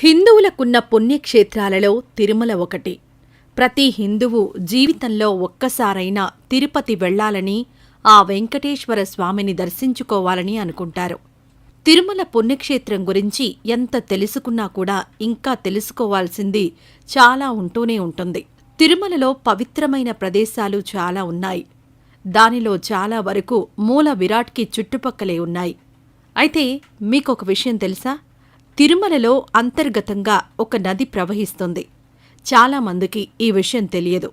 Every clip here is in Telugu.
హిందువులకున్న పుణ్యక్షేత్రాలలో తిరుమల ఒకటి. ప్రతి హిందువు జీవితంలో ఒక్కసారైనా తిరుపతి వెళ్ళాలని ఆ వెంకటేశ్వర స్వామిని దర్శించుకోవాలని అనుకుంటారు. తిరుమల పుణ్యక్షేత్రం గురించి ఎంత తెలుసుకున్నా కూడా ఇంకా తెలుసుకోవాల్సింది చాలా ఉంటూనే ఉంటుంది. తిరుమలలో పవిత్రమైన ప్రదేశాలు చాలా ఉన్నాయి. దానిలో చాలా వరకు మూల విరాట్కి చుట్టుపక్కలే ఉన్నాయి. అయితే మీకొక విషయం తెలుసా? తిరుమలలో అంతర్గతంగా ఒక నది ప్రవహిస్తుంది. చాలామందికి ఈ విషయం తెలియదు.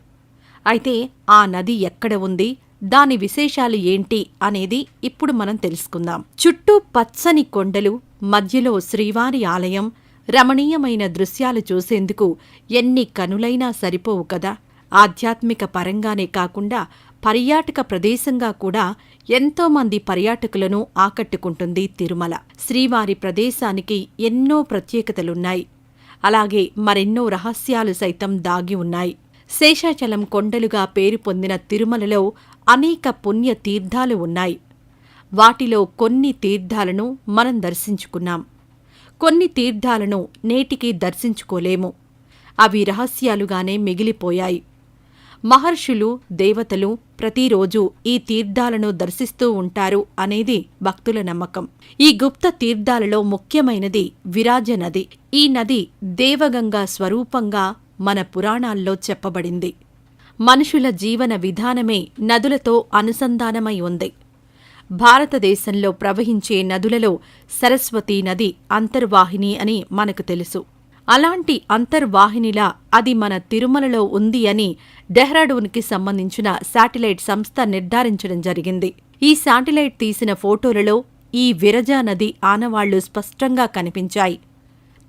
అయితే ఆ నది ఎక్కడ ఉంది? దాని విశేషాలు ఏంటి? అనేది ఇప్పుడు మనం తెలుసుకుందాం. చుట్టూ పచ్చని కొండలు మధ్యలో శ్రీవారి ఆలయం రమణీయమైన దృశ్యాలు చూసేందుకు ఎన్ని కనులైనా సరిపోవు కదా? ఆధ్యాత్మిక పరంగానే కాకుండా పర్యాటక ప్రదేశంగా కూడా ఎంతోమంది పర్యాటకులను ఆకట్టుకుంటుంది తిరుమల. శ్రీవారి ప్రదేశానికి ఎన్నో ప్రత్యేకతలున్నాయి. అలాగే మరెన్నో రహస్యాలు సైతం దాగి ఉన్నాయి. శేషాచలం కొండలుగా పేరు పొందిన తిరుమలలో అనేక పుణ్య తీర్థాలు ఉన్నాయి. వాటిలో కొన్ని తీర్థాలను మనం దర్శించుకున్నాం. కొన్ని తీర్థాలను నేటికి దర్శించుకోలేము. అవి రహస్యాలుగానే మిగిలిపోయాయి. మహర్షులు దేవతలు ప్రతిరోజు ఈ తీర్థాలను దర్శిస్తూ ఉంటారు అనేది భక్తుల నమ్మకం. ఈ గుప్త తీర్థాలలో ముఖ్యమైనది విరాజ నది. ఈ నది దేవగంగా స్వరూపంగా మన పురాణాల్లో చెప్పబడింది. మనుషుల జీవన విధానమే నదులతో అనుసంధానమై ఉంది. భారతదేశంలో ప్రవహించే నదులలో సరస్వతీ నది అంతర్వాహిని అని మనకు తెలుసు. అలాంటి అంతర్వాహినిలా అది మన తిరుమలలో ఉంది అని డెహ్రాడూన్కి సంబంధించిన శాటిలైట్ సంస్థ నిర్ధారించడం జరిగింది. ఈ శాటిలైట్ తీసిన ఫోటోలలో ఈ విరజా నది ఆనవాళ్ళు స్పష్టంగా కనిపించాయి.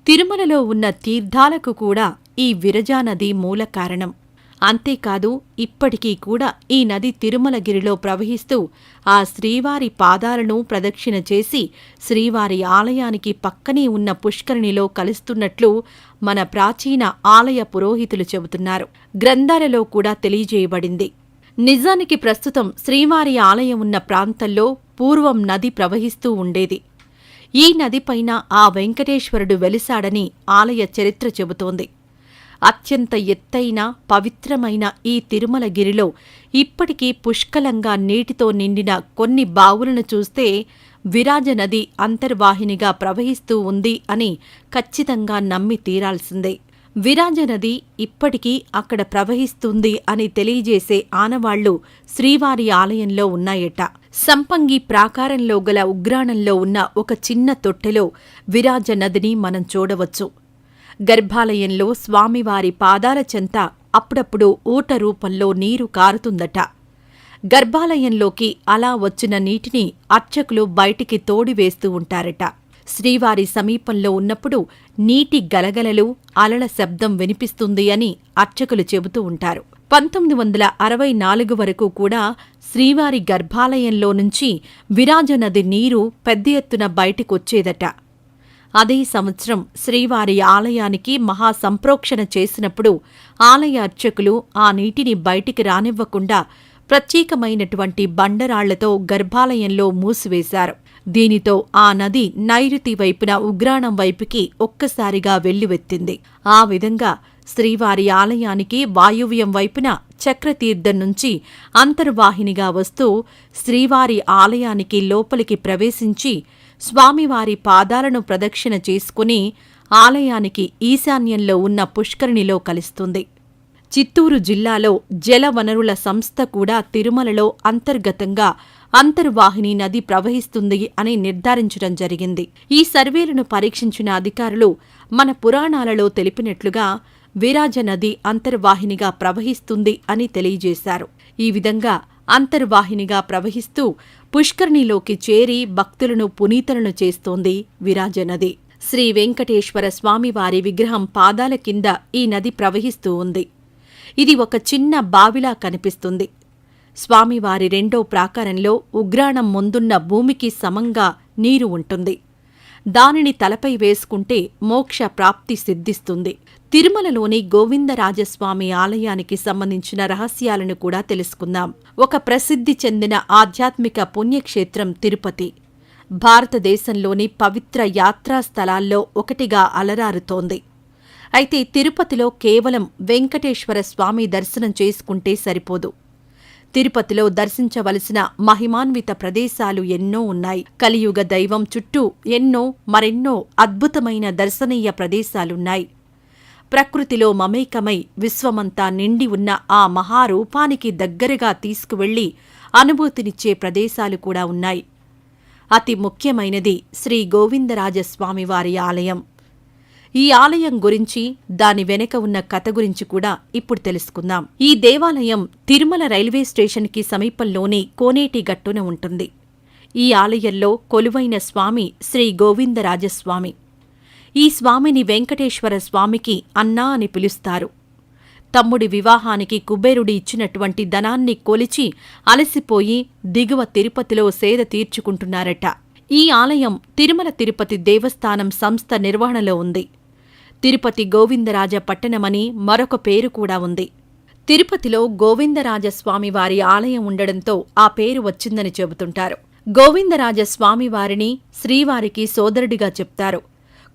తిరుమలలో ఉన్న తీర్థాలకు కూడా ఈ విరజా నది మూల కారణం. అంతేకాదు ఇప్పటికీ కూడా ఈ నది తిరుమలగిరిలో ప్రవహిస్తూ ఆ శ్రీవారి పాదాలను ప్రదక్షిణ చేసి శ్రీవారి ఆలయానికి పక్కనే ఉన్న పుష్కరిణిలో కలుస్తున్నట్లు మన ప్రాచీన ఆలయ పురోహితులు చెబుతున్నారు. గ్రంథాలలో కూడా తెలియజేయబడింది. నిజానికి ప్రస్తుతం శ్రీవారి ఆలయం ఉన్న ప్రాంతంలో పూర్వం నది ప్రవహిస్తూ ఉండేది. ఈ నదిపైన ఆ వెంకటేశ్వరుడు వెలిశాడని ఆలయ చరిత్ర చెబుతోంది. అత్యంత ఎత్తైన పవిత్రమైన ఈ తిరుమలగిరిలో ఇప్పటికీ పుష్కలంగా నీటితో నిండిన కొన్ని బావులను చూస్తే విరాజ నది అంతర్వాహినిగా ప్రవహిస్తూ ఉంది అని ఖచ్చితంగా నమ్మి తీరాల్సిందే. విరాజ నది ఇప్పటికీ అక్కడ ప్రవహిస్తుంది అని తెలియజేసే ఆనవాళ్ళు శ్రీవారి ఆలయంలో ఉన్నాయట. సంపంగి ప్రాకారంలో గల ఉగ్రాణంలో ఉన్న ఒక చిన్న తొట్టెలో విరాజ నదిని మనం చూడవచ్చు. గర్భాలయంలో స్వామివారి పాదాల చెంత అప్పుడప్పుడు ఊట రూపంలో నీరు కారుతుందట. గర్భాలయంలోకి అలా వచ్చిన నీటిని అర్చకులు బయటికి తోడివేస్తూ ఉంటారట. శ్రీవారి సమీపంలో ఉన్నప్పుడు నీటి గలగలలు అలల శబ్దం వినిపిస్తుంది అని అర్చకులు చెబుతూ ఉంటారు. పంతొమ్మిది వందల అరవై నాలుగు వరకు కూడా శ్రీవారి గర్భాలయంలో నుంచి విరాజనది నీరు పెద్ద ఎత్తున బయటికొచ్చేదట. అదే సంవత్సరం శ్రీవారి ఆలయానికి మహాసంప్రోక్షణ చేసినప్పుడు ఆలయ అర్చకులు ఆ నీటిని బయటికి రానివ్వకుండా ప్రత్యేకమైనటువంటి బండరాళ్ళతో గర్భాలయంలో మూసివేశారు. దీనితో ఆ నది నైరుతి వైపున ఉగ్రాణం వైపుకి ఒక్కసారిగా వెల్లువెత్తింది. ఆ విధంగా శ్రీవారి ఆలయానికి వాయువ్యం వైపున చక్రతీర్థం నుంచి అంతర్వాహినిగా వస్తూ శ్రీవారి ఆలయానికి లోపలికి ప్రవేశించి స్వామివారి పాదాలను ప్రదక్షిణ చేసుకుని ఆలయానికి ఈశాన్యంలో ఉన్న పుష్కరిణిలో కలుస్తుంది. చిత్తూరు జిల్లాలో జలవనరుల సంస్థ కూడా తిరుమలలో అంతర్గతంగా అంతర్వాహిని నది ప్రవహిస్తుంది అని నిర్ధారించడం జరిగింది. ఈ సర్వేలను పరీక్షించిన అధికారులు మన పురాణాలలో తెలిపినట్లుగా విరాజ నది అంతర్వాహినిగా ప్రవహిస్తుంది అని తెలియజేశారు. ఈ విధంగా అంతర్వాహినిగా ప్రవహిస్తూ పుష్కరిణిలోకి చేరి భక్తులను పునీతలను చేస్తోంది విరాజనది. శ్రీ వెంకటేశ్వర స్వామివారి విగ్రహం పాదాల కింద ఈ నది ప్రవహిస్తూ ఉంది. ఇది ఒక చిన్న బావిలా కనిపిస్తుంది. స్వామివారి రెండో ప్రాకారంలో ఉగ్రాణం ముందున్న భూమికి సమంగా నీరు ఉంటుంది. దానిని తలపై వేసుకుంటే మోక్ష ప్రాప్తి సిద్ధిస్తుంది. తిరుమలలోని గోవిందరాజస్వామి ఆలయానికి సంబంధించిన రహస్యాలను కూడా తెలుసుకుందాం. ఒక ప్రసిద్ధి చెందిన ఆధ్యాత్మిక పుణ్యక్షేత్రం తిరుపతి. భారతదేశంలోని పవిత్ర యాత్రా స్థలాల్లో ఒకటిగా అలరారుతోంది. అయితే తిరుపతిలో కేవలం వెంకటేశ్వర స్వామి దర్శనం చేసుకుంటే సరిపోదు. తిరుపతిలో దర్శించవలసిన మహిమాన్విత ప్రదేశాలు ఎన్నో ఉన్నాయి. కలియుగ దైవం చుట్టూ ఎన్నో మరెన్నో అద్భుతమైన దర్శనీయ ప్రదేశాలున్నాయి. ప్రకృతిలో మమేకమై విశ్వమంతా నిండి ఉన్న ఆ మహారూపానికి దగ్గరగా తీసుకువెళ్ళి అనుభూతినిచ్చే ప్రదేశాలు కూడా ఉన్నాయి. అతి ముఖ్యమైనది శ్రీ గోవిందరాజస్వామివారి ఆలయం. ఈ ఆలయం గురించి దాని వెనక ఉన్న కథ గురించి కూడా ఇప్పుడు తెలుసుకుందాం. ఈ దేవాలయం తిరుమల రైల్వే స్టేషన్కి సమీపంలోని కోనేటి గట్టున ఉంటుంది. ఈ ఆలయంలో కొలువైన స్వామి శ్రీ గోవిందరాజస్వామి ఈ స్వామిని వెంకటేశ్వర స్వామికి అన్నా అని పిలుస్తారు. తమ్ముడి వివాహానికి కుబేరుడి ఇచ్చినటువంటి ధనాన్ని కొలిచి అలసిపోయి దిగువ తిరుపతిలో సేద తీర్చుకుంటున్నారట. ఈ ఆలయం తిరుమల తిరుపతి దేవస్థానం సంస్థ నిర్వహణలో ఉంది. తిరుపతి గోవిందరాజ పట్టణమని మరొక పేరు కూడా ఉంది. తిరుపతిలో గోవిందరాజస్వామి వారి ఆలయం ఉండడంతో ఆ పేరు వచ్చిందని చెబుతుంటారు. గోవిందరాజస్వామివారిని శ్రీవారికి సోదరుడిగా చెప్తారు.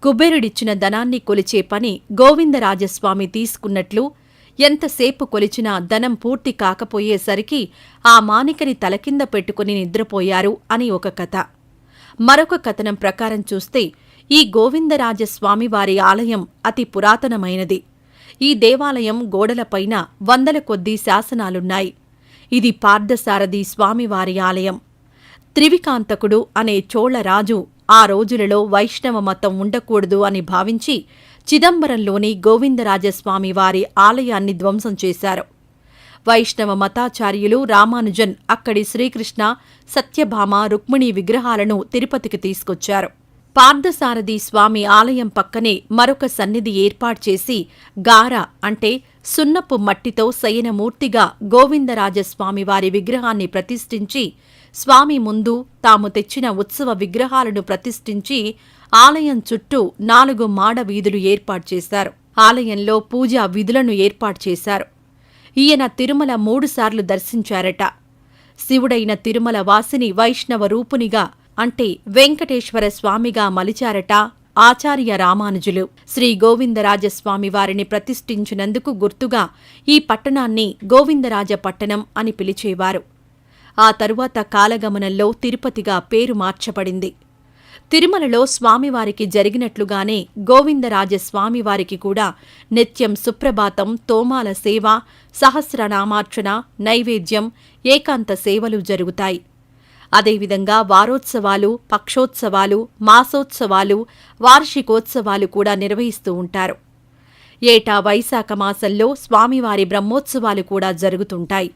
కుబేరుడిచ్చిన ధనాన్ని కొలిచే పని గోవిందరాజస్వామి తీసుకున్నట్లు ఎంతసేపు కొలిచినా ధనం పూర్తి కాకపోయేసరికి ఆ మానికని తలకింద పెట్టుకుని నిద్రపోయారు అని ఒక కథ. మరొక కథనం ప్రకారం చూస్తే ఈ గోవిందరాజస్వామివారి ఆలయం అతి పురాతనమైనది. ఈ దేవాలయం గోడలపైన వందల కొద్దీ శాసనాలున్నాయి. ఇది పార్థసారథి స్వామివారి ఆలయం. త్రివికాంతకుడు అనే చోళరాజు ఆ రోజులలో వైష్ణవ మతం ఉండకూడదు అని భావించి చిదంబరంలోని గోవిందరాజస్వామి వారి ఆలయాన్ని ధ్వంసం చేశారు. వైష్ణవ మతాచార్యులు రామానుజన్ అక్కడి శ్రీకృష్ణ సత్యభామ రుక్మిణి విగ్రహాలను తిరుపతికి తీసుకొచ్చారు. పార్థసారథి స్వామి ఆలయం పక్కనే మరొక సన్నిధి ఏర్పాటు చేసి గార అంటే సున్నపు మట్టితో శయనమూర్తిగా గోవిందరాజస్వామి వారి విగ్రహాన్ని ప్రతిష్ఠించి స్వామి ముందు తాము తెచ్చిన ఉత్సవ విగ్రహాలను ప్రతిష్ఠించి ఆలయం చుట్టూ నాలుగు మాడ వీధులు ఏర్పాటు చేశారు. ఆలయంలో పూజా విధులను ఏర్పాటు చేశారు. ఈయన తిరుమల మూడుసార్లు దర్శించారట. శివుడైన తిరుమల వాసిని వైష్ణవ రూపునిగా అంటే వెంకటేశ్వర స్వామిగా మలిచారట ఆచార్య రామానుజులు. శ్రీ గోవిందరాజస్వామి వారిని ప్రతిష్ఠించినందుకు గుర్తుగా ఈ పట్టణాన్ని గోవిందరాజ పట్టణం అని పిలిచేవారు. ఆ తరువాత కాలగమనంలో తిరుపతిగా పేరు మార్చబడింది. తిరుమలలో స్వామివారికి జరిగినట్లుగానే గోవిందరాజస్వామివారికి కూడా నిత్యం సుప్రభాతం తోమాల సేవ సహస్రనామార్చన నైవేద్యం ఏకాంత సేవలు జరుగుతాయి. అదేవిధంగా వారోత్సవాలు పక్షోత్సవాలు మాసోత్సవాలు వార్షికోత్సవాలు కూడా నిర్వహిస్తూ ఉంటారు. ఏటా వైశాఖ మాసంలో స్వామివారి బ్రహ్మోత్సవాలు కూడా జరుగుతుంటాయి.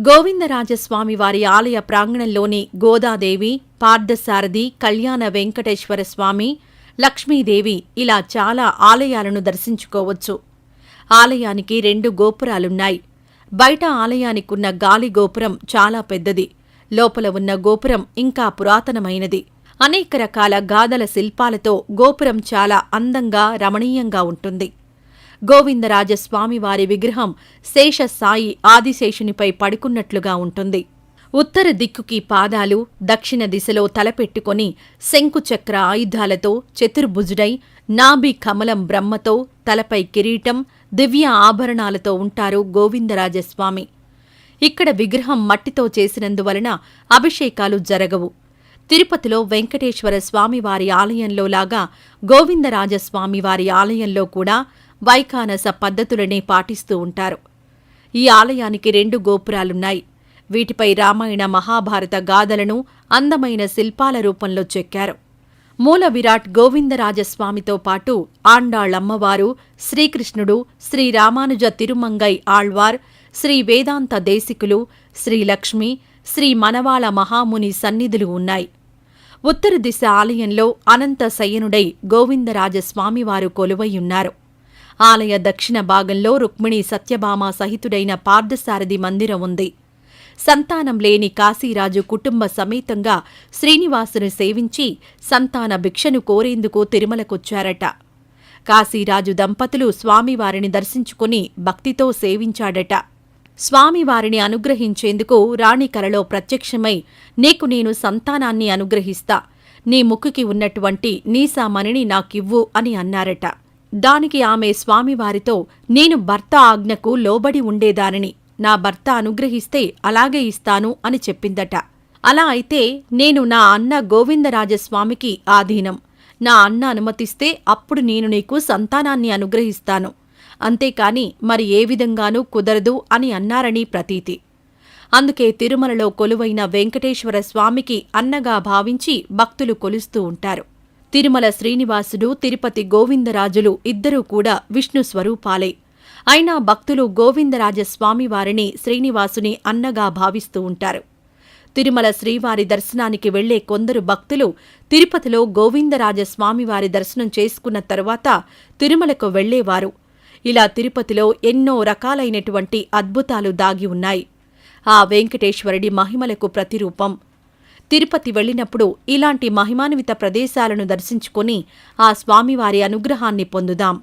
గోవిందరాజస్వామి వారి ఆలయ ప్రాంగణంలోని గోదాదేవి పార్థసారథి కళ్యాణ వెంకటేశ్వర స్వామి లక్ష్మీదేవి ఇలా చాలా ఆలయాలను దర్శించుకోవచ్చు. ఆలయానికి రెండు గోపురాలున్నాయి. బయట ఆలయానికున్న గాలి గోపురం చాలా పెద్దది. లోపల ఉన్న గోపురం ఇంకా పురాతనమైనది. అనేక రకాల గాథల శిల్పాలతో గోపురం చాలా అందంగా రమణీయంగా ఉంటుంది. గోవిందరాజస్వామివారి విగ్రహం శేష సాయి ఆదిశేషునిపై పడుకున్నట్లుగా ఉంటుంది. ఉత్తర దిక్కుకి పాదాలు దక్షిణ దిశలో తలపెట్టుకొని శంకుచక్ర ఆయుధాలతో చతుర్భుజుడై నాభి కమలం బ్రహ్మతో తలపై కిరీటం దివ్య ఆభరణాలతో ఉంటారు గోవిందరాజస్వామి. ఇక్కడ విగ్రహం మట్టితో చేసినందువలన అభిషేకాలు జరగవు. తిరుపతిలో వెంకటేశ్వర స్వామివారి ఆలయంలో లాగా గోవిందరాజస్వామివారి ఆలయంలో కూడా వైకానస పద్ధతులనే పాటిస్తూ ఉంటారు. ఈ ఆలయానికి రెండు గోపురాలున్నాయి. వీటిపై రామాయణ మహాభారత గాథలను అందమైన శిల్పాల రూపంలో చెక్కారు. మూల విరాట్ గోవిందరాజస్వామితో పాటు ఆండాళ్ళమ్మవారు శ్రీకృష్ణుడు శ్రీరామానుజ తిరుమంగై ఆళ్వార్ శ్రీ వేదాంత దేశికులు శ్రీలక్ష్మి శ్రీ మనవాళ మహాముని సన్నిధులు ఉన్నాయి. ఉత్తర దిశ ఆలయంలో అనంత శయనుడై గోవిందరాజస్వామివారు కొలువైయున్నారు ఆలయ దక్షిణ భాగంలో రుక్మిణి సత్యభామ సహితుడైన పార్థసారథి మందిరం ఉంది. సంతానం లేని కాశీరాజు కుటుంబ సమేతంగా శ్రీనివాసుని సేవించి సంతాన భిక్షను కోరేందుకు తిరుమలకొచ్చారట. కాశీరాజు దంపతులు స్వామివారిని దర్శించుకుని భక్తితో సేవించాడట. స్వామివారిని అనుగ్రహించేందుకు రాణి కలలో ప్రత్యక్షమై నీకు నేను సంతానాన్ని అనుగ్రహిస్తా. నీ ముక్కుకి ఉన్నటువంటి నీసామణిని నాకివ్వు అని అన్నారట. దానికి ఆమె స్వామివారితో నేను భర్త ఆజ్ఞకు లోబడి ఉండేదానిని నా భర్త అనుగ్రహిస్తే అలాగే ఇస్తాను అని చెప్పిందట. అలా అయితే నేను నా అన్న గోవిందరాజస్వామికి ఆధీనం. నా అన్న అనుమతిస్తే అప్పుడు నేను నీకు సంతానాన్ని అనుగ్రహిస్తాను. అంతేకాని మరి ఏ విధంగానూ కుదరదు అని అన్నారని ప్రతీతి. అందుకే తిరుమలలో కొలువైన వెంకటేశ్వర స్వామికి అన్నగా భావించి భక్తులు కొలుస్తూ ఉంటారు. తిరుమల శ్రీనివాసుడు తిరుపతి గోవిందరాజులు ఇద్దరూ కూడా విష్ణు స్వరూపాలే. అయినా భక్తులు గోవిందరాజస్వామివారిని శ్రీనివాసుని అన్నగా భావిస్తూ ఉంటారు. తిరుమల శ్రీవారి దర్శనానికి వెళ్ళే కొందరు భక్తులు తిరుపతిలో గోవిందరాజస్వామివారి దర్శనం చేసుకున్న తరువాత తిరుమలకు వెళ్ళేవారు. ఇలా తిరుపతిలో ఎన్నో రకాలైనటువంటి అద్భుతాలు దాగి ఉన్నాయి. ఆ వెంకటేశ్వరుడి మహిమలకు ప్రతిరూపం. తిరుపతి వెళ్ళినప్పుడు ఇలాంటి మహిమాన్విత ప్రదేశాలను దర్శించుకొని ఆ స్వామివారి అనుగ్రహాన్ని పొందుదాం.